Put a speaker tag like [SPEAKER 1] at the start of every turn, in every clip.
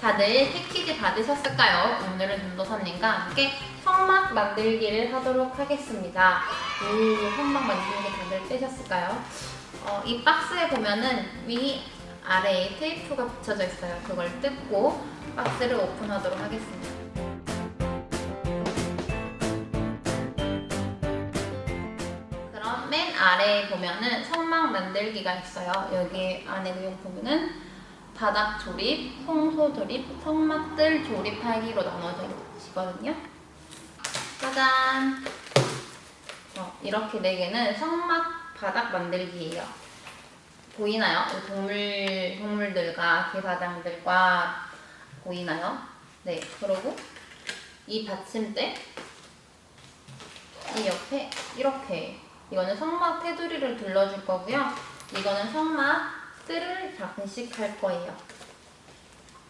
[SPEAKER 1] 다들 패키지 받으셨을까요? 오늘은 전도사님과 함께 성막 만들기를 하도록 하겠습니다. 오, 성막 만들기 다들 빼셨을까요? 어, 이 박스에 보면은 위 아래에 테이프가 붙여져 있어요. 그걸 뜯고 박스를 오픈하도록 하겠습니다. 그럼 맨 아래에 보면은 성막 만들기가 있어요. 여기 안에 내용 보면은 바닥 조립, 송소 조립, 성막들 조립하기로 나눠져 있거든요. 짜잔! 어, 이렇게 네 개는 성막 바닥 만들기예요. 보이나요? 이 동물, 동물들과 개사장들과 보이나요? 네, 그리고 이 받침대 이 옆에 이렇게 이거는 성막 테두리를 둘러줄 거고요. 이거는 성막 뜰을 장식할 거예요.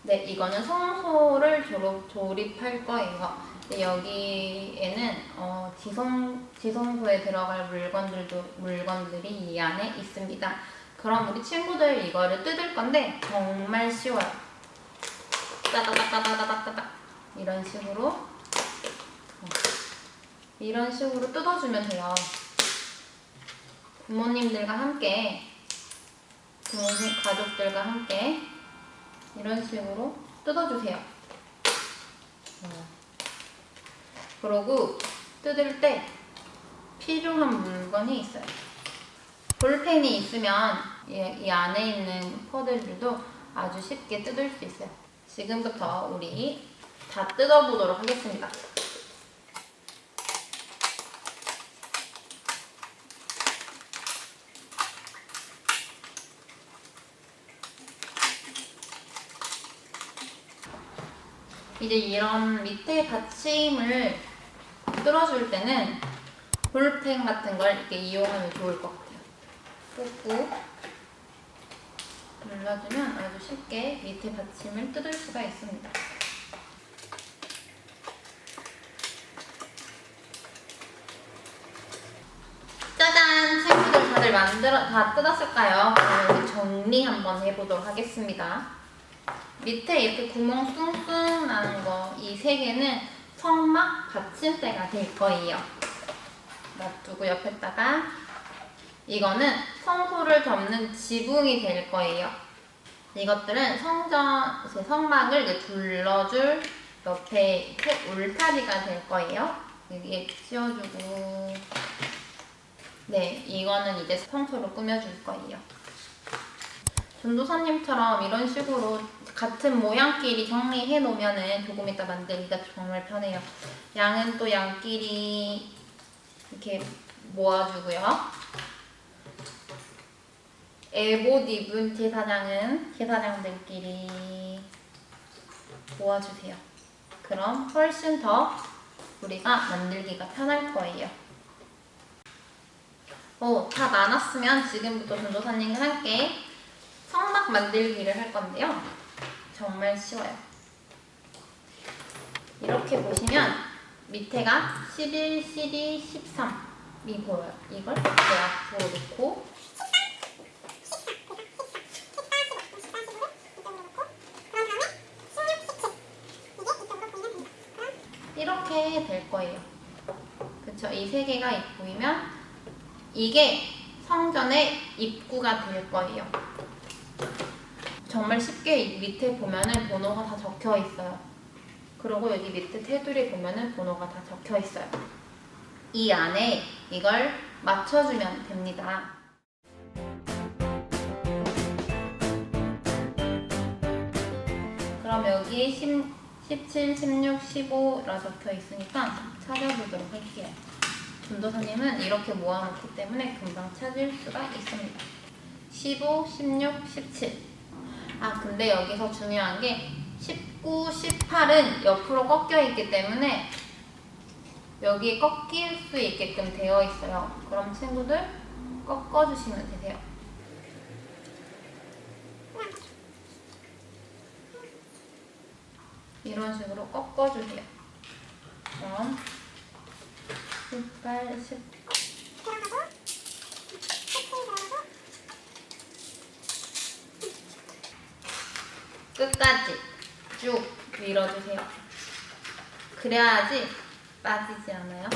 [SPEAKER 1] 네, 이거는 성소를 조립, 조립 할 거예요. 네, 여기에는 어, 지성, 지성소에 들어갈 물건들도 물건들이 이 안에 있습니다. 그럼 우리 친구들 이거를 뜯을 건데 정말 쉬워요. 따다다다다다다닥 이런 식으로 어, 이런 식으로 뜯어주면 돼요. 부모님들과 함께 부모님 가족들과 함께 이런 식으로 뜯어주세요. 어. 그러고 뜯을 때 필요한 물건이 있어요. 볼펜이 있으면 이, 이 안에 있는 퍼즐들도 아주 쉽게 뜯을 수 있어요. 지금부터 우리 다 뜯어보도록 하겠습니다. 이제 이런 밑에 받침을 뚫어줄 때는 볼펜 같은 걸 이렇게 이용하면 좋을 것 같아요. 꾹꾹 눌러주면 아주 쉽게 밑에 받침을 뜯을 수가 있습니다. 짜잔! 친구들 다들 만들어 다 뜯었을까요? 그럼 정리 한번 해보도록 하겠습니다. 밑에 이렇게 구멍 숭숭 나는 거 이 세 개는 성막 받침대가 될 거예요. 놔두고 옆에다가 이거는 성소를 접는 지붕이 될 거예요. 이것들은 성전 제 성막을 둘러줄 옆에 울타리가 될 거예요. 여기에 씌워주고 네 이거는 이제 성소로 꾸며줄 거예요. 전도사님처럼 이런 식으로 같은 모양끼리 정리해 놓으면은 조금 이따 만들기가 정말 편해요. 양은 또 양끼리 이렇게 모아주고요. 에봇 입은 제사장은 제사장들끼리 모아주세요. 그럼 훨씬 더 우리가 만들기가 편할 거예요. 오, 다 나눴으면 지금부터 전도사님과 함께 성막 만들기를 할 건데요. 정말 쉬워요. 이렇게 보시면 밑에가 11, 12, 13이 보여요. 이걸 내 앞으로 놓고 이렇게 될 거예요. 그쵸? 이 세 개가 보이면 이게 성전의 입구가 될 거예요. 정말 쉽게 밑에 보면은 번호가 다 적혀 있어요. 그리고 여기 밑에 테두리 보면은 번호가 다 적혀 있어요. 이 안에 이걸 맞춰주면 됩니다. 그럼 여기 10, 17, 16, 15라 적혀 있으니까 찾아보도록 할게요. 전도사님은 이렇게 모아놓기 때문에 금방 찾을 수가 있습니다. 15, 16, 17. 아, 근데 여기서 중요한 게 19, 18은 옆으로 꺾여 있기 때문에 여기에 꺾일 수 있게끔 되어 있어요. 그럼 친구들 꺾어주시면 되세요. 이런 식으로 꺾어주세요. 그럼 18, 10, 끝까지 쭉 밀어주세요. 그래야지 빠지지 않아요.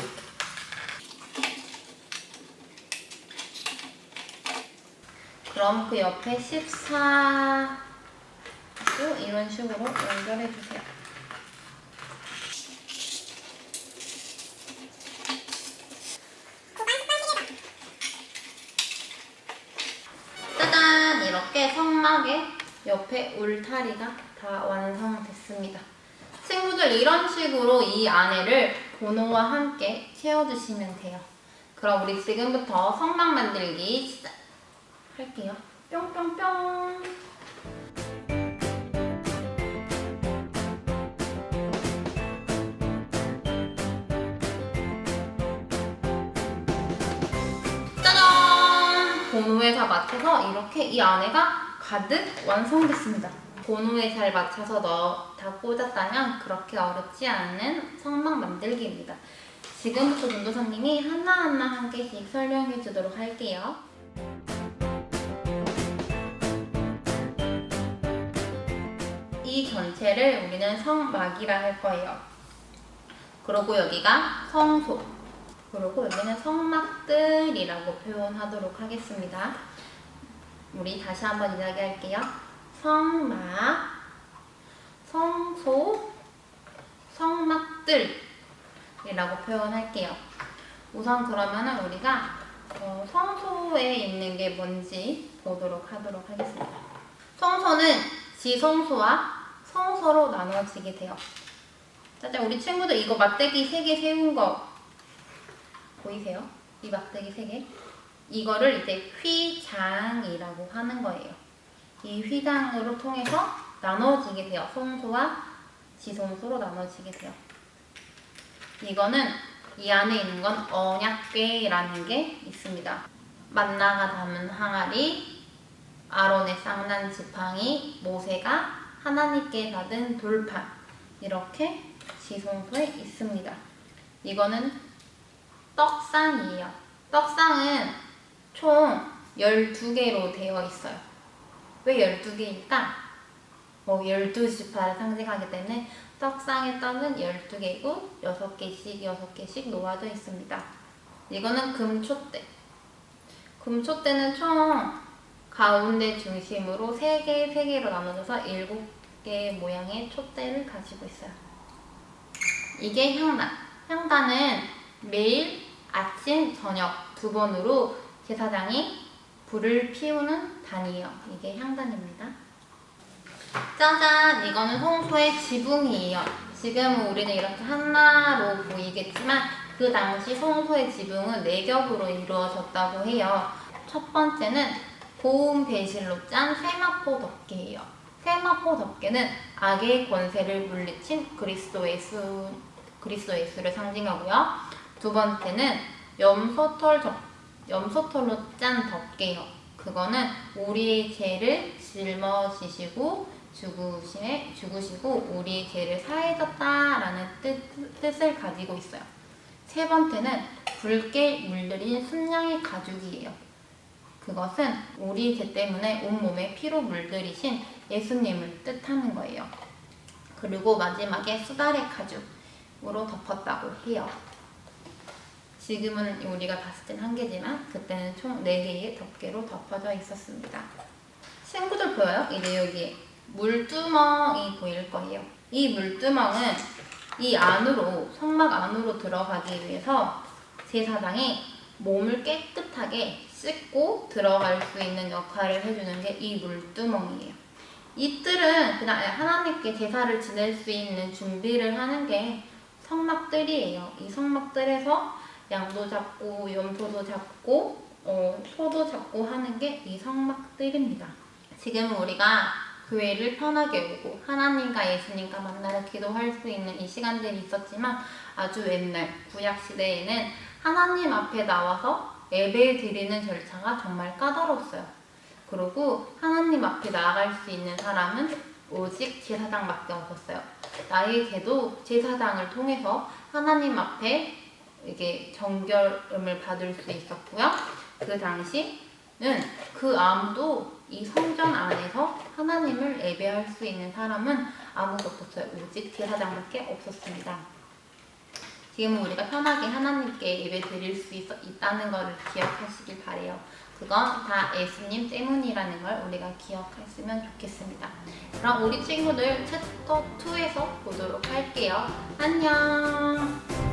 [SPEAKER 1] 그럼 그 옆에 14도 이런 식으로 연결해 주세요. 짜잔! 이렇게 성막의 옆에 울타리가 다 완성됐습니다. 친구들 이런 식으로 이 안에를 번호와 함께 채워주시면 돼요. 그럼 우리 지금부터 성막 만들기 시작할게요. 뿅뿅뿅! 짜잔! 번호에 다 맞춰서 이렇게 이 안에가 가득 완성됐습니다. 번호에 잘 맞춰서 넣어 다 꽂았다면 그렇게 어렵지 않은 성막 만들기입니다. 지금부터 전도사님이 하나하나 한 개씩 설명해 주도록 할게요. 이 전체를 우리는 성막이라 할 거예요. 그리고 여기가 성소, 그리고 여기는 성막들이라고 표현하도록 하겠습니다. 우리 다시 한번 이야기할게요. 성막, 성소, 성막들이라고 표현할게요. 우선 그러면은 우리가 어, 성소에 있는 게 뭔지 보도록 하도록 하겠습니다. 성소는 지성소와 성소로 나눠지게 돼요. 짜잔, 우리 친구들 이거 막대기 3개 세운 거 보이세요? 이 막대기 3개? 이거를 이제 휘장이라고 하는 거예요. 이 휘장으로 통해서 나눠지게 돼요. 성소와 지성소로 나눠지게 돼요. 이거는 이 안에 있는 건 언약궤라는 게 있습니다. 만나가 담은 항아리, 아론의 쌍난 지팡이, 모세가 하나님께 받은 돌판 이렇게 지성소에 있습니다. 이거는 떡상이에요. 떡상은 총 12개로 되어 있어요. 왜 12개일까? 뭐 12지파를 상징하기 때문에 떡상의 떡은 12개고 6개씩 6개씩 놓아져 있습니다. 이거는 금초대. 금초대는 총 가운데 중심으로 3개, 3개로 나눠져서 7개의 모양의 촛대를 가지고 있어요. 이게 향단. 향단은 매일 아침, 저녁 두 번으로 제사장이 불을 피우는 단이에요. 이게 향단입니다. 짜잔! 이거는 성소의 지붕이에요. 지금은 우리는 이렇게 하나로 보이겠지만 그 당시 성소의 지붕은 네 겹으로 이루어졌다고 해요. 첫 번째는 고운 배실로 짠 세마포 덮개예요. 세마포 덮개는 악의 권세를 물리친 그리스도 예수 그리스도 예수를 상징하고요. 두 번째는 염소털 덮 염소털로 짠 덮개요. 그거는 우리의 죄를 짊어지시고 죽으심에 죽으시고 우리의 죄를 사해졌다라는 뜻, 뜻을 가지고 있어요. 세 번째는 붉게 물들인 순양의 가죽이에요. 그것은 우리 죄 때문에 온몸에 피로 물들이신 예수님을 뜻하는 거예요. 그리고 마지막에 수달의 가죽으로 덮었다고 해요. 지금은 우리가 봤을 땐 한 개지만 그때는 총네 개의 덮개로 덮어져 있었습니다. 친구들 보여요? 이제 여기 물두멍이 보일 거예요. 이 물두멍은 이 안으로 성막 안으로 들어가기 위해서 제사장이 몸을 깨끗하게 씻고 들어갈 수 있는 역할을 해주는 게 이 물두멍이에요. 이 뜰은 그냥 하나님께 제사를 지낼 수 있는 준비를 하는 게 성막들이에요. 이 성막들에서 양도 잡고 염소도 잡고 어, 소도 잡고 하는 게 이 성막들입니다. 지금은 우리가 교회를 편하게 오고 하나님과 예수님과 만나러 기도할 수 있는 이 시간들이 있었지만 아주 옛날 구약 시대에는 하나님 앞에 나와서 예배 드리는 절차가 정말 까다로웠어요. 그리고 하나님 앞에 나아갈 수 있는 사람은 오직 제사장밖에 없었어요. 나의 죄도 제사장을 통해서 하나님 앞에 이게 정결음을 받을 수 있었고요. 그 당시 그 아무도 이 성전 안에서 하나님을 예배할 수 있는 사람은 아무도 없었어요. 오직 제사장밖에 없었습니다. 지금 우리가 편하게 하나님께 예배 드릴 수 있, 있다는 것을 기억하시길 바래요. 그건 다 예수님 때문이라는 걸 우리가 기억했으면 좋겠습니다. 그럼 우리 친구들 챕터 2에서 보도록 할게요. 안녕.